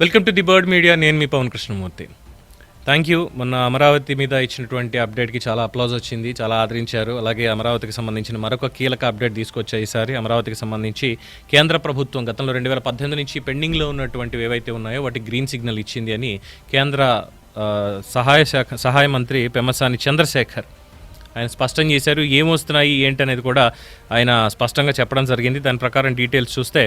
Welcome to the bird media నేను మీ Pawan Krishnamurthy. Thank you మొన్న అమరావతి మీద ఇచ్చినటువంటి అప్డేట్కి చాలా అప్లాజ్ వచ్చింది చాలా ఆదరించారు. అలాగే అమరావతికి సంబంధించిన మరొక కీలక అప్డేట్ తీసుకొచ్చాయి ఈసారి. అమరావతికి సంబంధించి కేంద్ర ప్రభుత్వం గతంలో రెండు వేల పద్దెనిమిది నుంచి పెండింగ్లో ఉన్నటువంటివి ఏవైతే ఉన్నాయో వాటి గ్రీన్ సిగ్నల్ ఇచ్చింది అని కేంద్ర సహాయ శాఖ సహాయ మంత్రి పెమ్మసాని చంద్రశేఖర్ ఆయన స్పష్టం చేశారు. ఏమొస్తున్నాయి ఏంటనేది కూడా ఆయన స్పష్టంగా చెప్పడం జరిగింది. దాని ప్రకారం డీటెయిల్స్ చూస్తే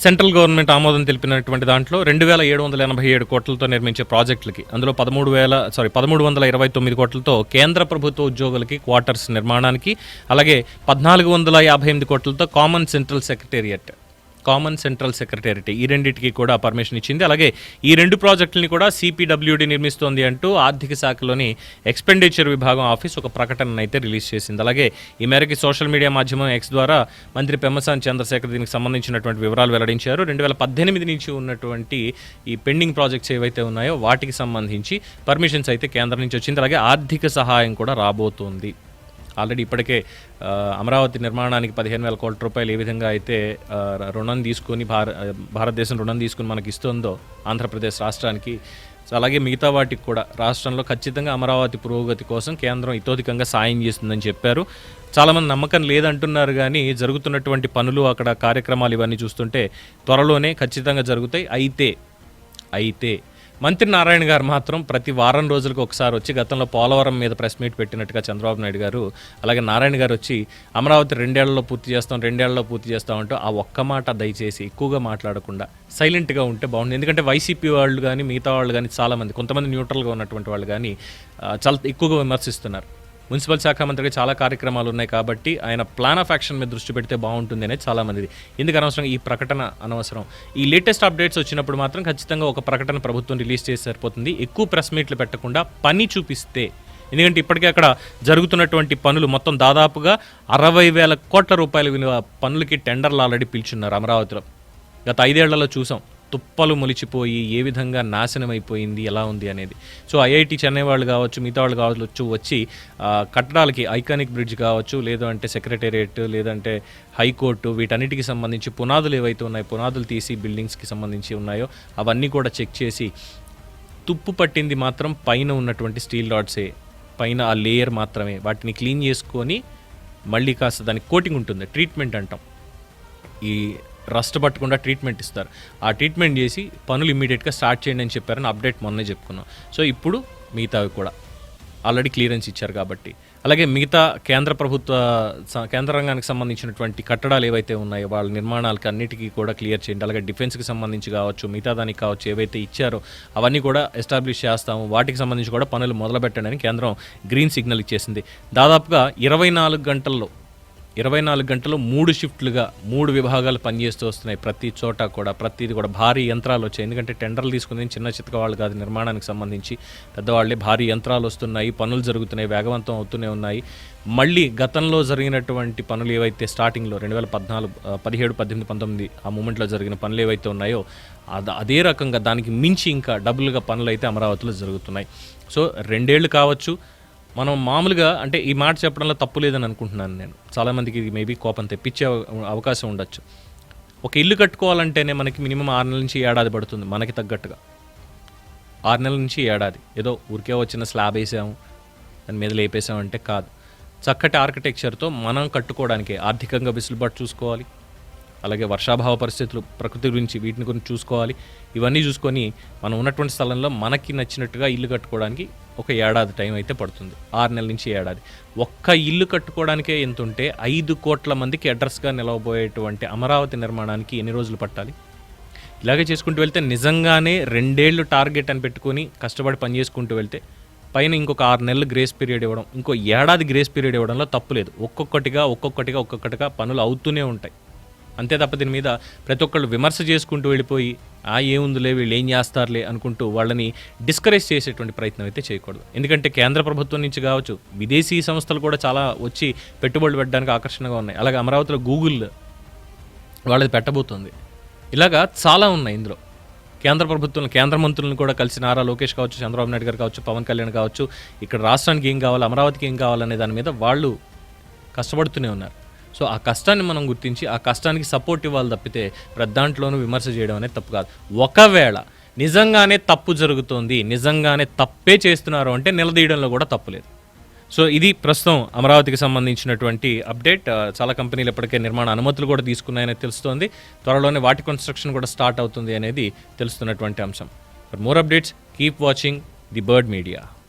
సెంట్రల్ గవర్నమెంట్ ఆమోదం తెలిపినటువంటి దాంట్లో రెండు వేల ఏడు వందల ఎనభై ఏడు కోట్లతో నిర్మించే ప్రాజెక్టులకి అందులో పదమూడు వేల సారీ పదమూడు వందల ఇరవై తొమ్మిది కోట్లతో కేంద్ర ప్రభుత్వ ఉద్యోగులకి క్వార్టర్స్ నిర్మాణానికి అలాగే పద్నాలుగు వందల యాభై ఎనిమిది కోట్లతో common central secretariat common central secretariat ఈ రెండింటికి కూడా పర్మిషన్ ఇచ్చింది. అలాగే ఈ రెండు ప్రాజెక్టులని కూడా సిపిడబ్ల్యూడి నిర్మిస్తోంది అంటూ ఆర్థిక శాఖలోని ఎక్స్పెండిచర్ విభాగం ఆఫీస్ ఒక ప్రకటన అయితే రిలీజ్ చేసింది. అలాగే ఈ మేరకు సోషల్ మీడియా మాధ్యమం ఎక్స్ ద్వారా మంత్రి పెమ్మసాని చంద్రశేఖర్ దీనికి సంబంధించినటువంటి వివరాలు వెల్లడించారు. రెండు వేల పద్దెనిమిది నుంచి ఉన్నటువంటి ఈ పెండింగ్ ప్రాజెక్ట్స్ ఏవైతే ఉన్నాయో వాటికి సంబంధించి పర్మిషన్స్ అయితే కేంద్రం నుంచి వచ్చింది. అలాగే ఆర్థిక సహాయం కూడా రాబోతోంది. ఆల్రెడీ ఇప్పటికే అమరావతి నిర్మాణానికి పదిహేను వేల కోట్ల రూపాయలు ఏ విధంగా అయితే రుణం తీసుకొని భార భారతదేశం రుణం తీసుకుని మనకి ఇస్తుందో ఆంధ్రప్రదేశ్ రాష్ట్రానికి సో అలాగే మిగతా వాటికి కూడా రాష్ట్రంలో ఖచ్చితంగా అమరావతి పురోగతి కోసం కేంద్రం ఇతోధికంగా సాయం చేస్తుందని చెప్పారు. చాలామంది నమ్మకం లేదంటున్నారు కానీ జరుగుతున్నటువంటి పనులు అక్కడ కార్యక్రమాలు ఇవన్నీ చూస్తుంటే త్వరలోనే ఖచ్చితంగా జరుగుతాయి. అయితే అయితే మంత్రి నారాయణ గారు మాత్రం ప్రతి వారం రోజులకు ఒకసారి వచ్చి గతంలో పోలవరం మీద ప్రెస్ మీట్ పెట్టినట్టుగా చంద్రబాబు నాయుడు గారు అలాగే నారాయణ గారు వచ్చి అమరావతి రెండేళ్ళలో పూర్తి చేస్తాం రెండేళ్ళలో పూర్తి చేస్తాం అంటూ ఆ ఒక్క మాట దయచేసి ఎక్కువగా మాట్లాడకుండా సైలెంట్గా ఉంటే బాగుంది ఎందుకంటే వైసీపీ వాళ్ళు కానీ మిగతా వాళ్ళు కానీ చాలామంది కొంతమంది న్యూట్రల్గా ఉన్నటువంటి వాళ్ళు కానీ చాలా ఎక్కువగా విమర్శిస్తున్నారు. మున్సిపల్ శాఖ మంత్రిగా చాలా కార్యక్రమాలు ఉన్నాయి కాబట్టి ఆయన ప్లాన్ ఆఫ్ యాక్షన్ మీద దృష్టి పెడితే బాగుంటుంది అనేది చాలామంది ఎందుకు అనవసరం ఈ ప్రకటన అనవసరం? ఈ లేటెస్ట్ అప్డేట్స్ వచ్చినప్పుడు మాత్రం ఖచ్చితంగా ఒక ప్రకటన ప్రభుత్వం రిలీజ్ చేసి సరిపోతుంది. ఎక్కువ ప్రెస్ మీట్లు పెట్టకుండా పని చూపిస్తే ఎందుకంటే ఇప్పటికే అక్కడ జరుగుతున్నటువంటి పనులు మొత్తం దాదాపుగా అరవై వేల కోట్ల రూపాయల విలువ పనులకి టెండర్లు ఆల్రెడీ పిలుచున్నారు అమరావతిలో. గత ఐదేళ్ళలో చూసాం. తుప్పలు మొలిచిపోయి ఏ విధంగా నాశనం అయిపోయింది ఎలా ఉంది అనేది. సో ఐఐటి చెన్నై వాళ్ళు కావచ్చు మిగతా వాళ్ళు కావచ్చు వచ్చి కట్టడాలకి ఐకానిక్ బ్రిడ్జ్ కావచ్చు లేదు అంటే సెక్రటేరియట్ లేదంటే హైకోర్టు వీటన్నిటికి సంబంధించి పునాదులు ఏవైతే ఉన్నాయో పునాదులు తీసి బిల్డింగ్స్కి సంబంధించి ఉన్నాయో అవన్నీ కూడా చెక్ చేసి తుప్పు పట్టింది మాత్రం పైన ఉన్నటువంటి స్టీల్ రాడ్సే. పైన ఆ లేయర్ మాత్రమే. వాటిని క్లీన్ చేసుకొని మళ్ళీ కాస్త దానికి కోటింగ్ ఉంటుంది. ట్రీట్మెంట్ అంటాం. ఈ రస్ట్ పట్టకుండా ట్రీట్మెంట్ ఇస్తారు. ఆ ట్రీట్మెంట్ చేసి పనులు ఇమీడియట్గా స్టార్ట్ చేయండి అని చెప్పారని అప్డేట్ మొన్నే చెప్పుకున్నాం. సో ఇప్పుడు మిగతావి కూడా ఆల్రెడీ క్లియరెన్స్ ఇచ్చారు కాబట్టి. అలాగే మిగతా కేంద్ర ప్రభుత్వ కేంద్ర రంగానికి సంబంధించినటువంటి కట్టడాలు ఏవైతే ఉన్నాయో వాళ్ళ నిర్మాణాలకి అన్నిటికీ కూడా క్లియర్ చేయండి. అలాగే డిఫెన్స్కి సంబంధించి కావచ్చు మిగతా దానికి కావచ్చు ఏవైతే ఇచ్చారో అవన్నీ కూడా ఎస్టాబ్లిష్ చేస్తాము. వాటికి సంబంధించి కూడా పనులు మొదలుపెట్టండి అని కేంద్రం గ్రీన్ సిగ్నల్ ఇచ్చేసింది. దాదాపుగా ఇరవై నాలుగు గంటల్లో ఇరవై నాలుగు గంటలు మూడు షిఫ్ట్లుగా మూడు విభాగాలు పనిచేస్తూ వస్తున్నాయి. ప్రతి చోట కూడా ప్రతిది కూడా భారీ యంత్రాలు వచ్చాయి. ఎందుకంటే టెండర్లు తీసుకుని చిన్న చితక వాళ్ళు కాదు నిర్మాణానికి సంబంధించి పెద్దవాళ్ళే భారీ యంత్రాలు వస్తున్నాయి. పనులు జరుగుతున్నాయి వేగవంతం అవుతూనే ఉన్నాయి. మళ్ళీ గతంలో జరిగినటువంటి పనులు ఏవైతే స్టార్టింగ్లో రెండు వేల పద్నాలుగు పదిహేడు పద్దెనిమిది పంతొమ్మిది ఆ మూమెంట్లో జరిగిన పనులు ఏవైతే ఉన్నాయో అద- అదే రకంగా దానికి మించి ఇంకా డబుల్గా పనులు అయితే అమరావతిలో జరుగుతున్నాయి. సో రెండేళ్ళు కావచ్చు మనం మామూలుగా అంటే ఈ మాట చెప్పడంలో తప్పు లేదని అనుకుంటున్నాను నేను. చాలామందికి ఇది మేబీ కోపం తెప్పించే అవకాశం ఉండొచ్చు. ఒక ఇల్లు కట్టుకోవాలంటేనే మనకి మినిమం ఆరు నెలల నుంచి ఏడాది పడుతుంది మనకి తగ్గట్టుగా. ఆరు నెలల నుంచి ఏడాది. ఏదో ఊరికే వచ్చిన స్లాబ్ వేసాము దాని మీద లేపేసాము అంటే కాదు. చక్కటి ఆర్కిటెక్చర్తో మనం కట్టుకోవడానికి ఆర్థికంగా వెసులుబాటు చూసుకోవాలి. అలాగే వర్షాభావ పరిస్థితులు ప్రకృతి గురించి వీటిని గురించి చూసుకోవాలి. ఇవన్నీ చూసుకొని మనం ఉన్నటువంటి స్థలంలో మనకి నచ్చినట్టుగా ఇల్లు కట్టుకోవడానికి ఒక ఏడాది టైం అయితే పడుతుంది. ఆరు నెలల నుంచి ఏడాది. ఒక్క ఇల్లు కట్టుకోవడానికే ఎంత ఉంటే ఐదు కోట్ల మందికి అడ్రస్గా నిలవబోయేటువంటి అమరావతి నిర్మాణానికి ఎన్ని రోజులు పట్టాలి? ఇలాగే చేసుకుంటూ వెళ్తే నిజంగానే రెండేళ్ళు టార్గెట్ అని పెట్టుకొని కష్టపడి పని చేసుకుంటూ వెళ్తే పైన ఇంకొక ఆరు నెలలు గ్రేస్ పీరియడ్ ఇవ్వడం ఇంకో ఏడాది గ్రేస్ పీరియడ్ ఇవ్వడంలో తప్పు లేదు. ఒక్కొక్కటిగా ఒక్కొక్కటిగా ఒక్కొక్కటిగా పనులు అవుతూనే ఉంటాయి. అంతే తప్ప దీని మీద ప్రతి ఒక్కళ్ళు విమర్శ చేసుకుంటూ వెళ్ళిపోయి ఆ ఏముందిలే వీళ్ళు ఏం చేస్తారులే అనుకుంటూ వాళ్ళని డిస్కరేజ్ చేసేటువంటి ప్రయత్నం అయితే చేయకూడదు. ఎందుకంటే కేంద్ర ప్రభుత్వం నుంచి కావచ్చు విదేశీ సంస్థలు కూడా చాలా వచ్చి పెట్టుబడులు పెట్టడానికి ఆకర్షణగా ఉన్నాయి. అలాగే అమరావతిలో గూగుల్ వాళ్ళది పెట్టబోతుంది. ఇలాగా చాలా ఉన్నాయి ఇందులో. కేంద్ర ప్రభుత్వం కేంద్ర మంత్రులను కూడా కలిసి నారా లోకేష్ కావచ్చు చంద్రబాబు నాయుడు గారు కావచ్చు పవన్ కళ్యాణ్ కావచ్చు ఇక్కడ రాష్ట్రానికి ఏం కావాలి అమరావతికి ఏం కావాలనే దాని మీద వాళ్ళు కష్టపడుతూనే ఉన్నారు. సో ఆ కష్టాన్ని మనం గుర్తించి ఆ కష్టానికి సపోర్ట్ ఇవ్వాలి తప్పితే ప్రతి దాంట్లోనూ విమర్శ చేయడం అనేది తప్పు కాదు. ఒకవేళ నిజంగానే తప్పు జరుగుతోంది నిజంగానే తప్పే చేస్తున్నారు అంటే నిలదీయడంలో కూడా తప్పులేదు సో ఇది ప్రస్తుతం అమరావతికి సంబంధించినటువంటి అప్డేట్. చాలా కంపెనీలు ఇప్పటికే నిర్మాణ అనుమతులు కూడా తీసుకున్నాయని తెలుస్తోంది. త్వరలోనే వాటి కన్స్ట్రక్షన్ కూడా స్టార్ట్ అవుతుంది అనేది తెలుస్తున్నటువంటి అంశం. For more updates keep watching the bird media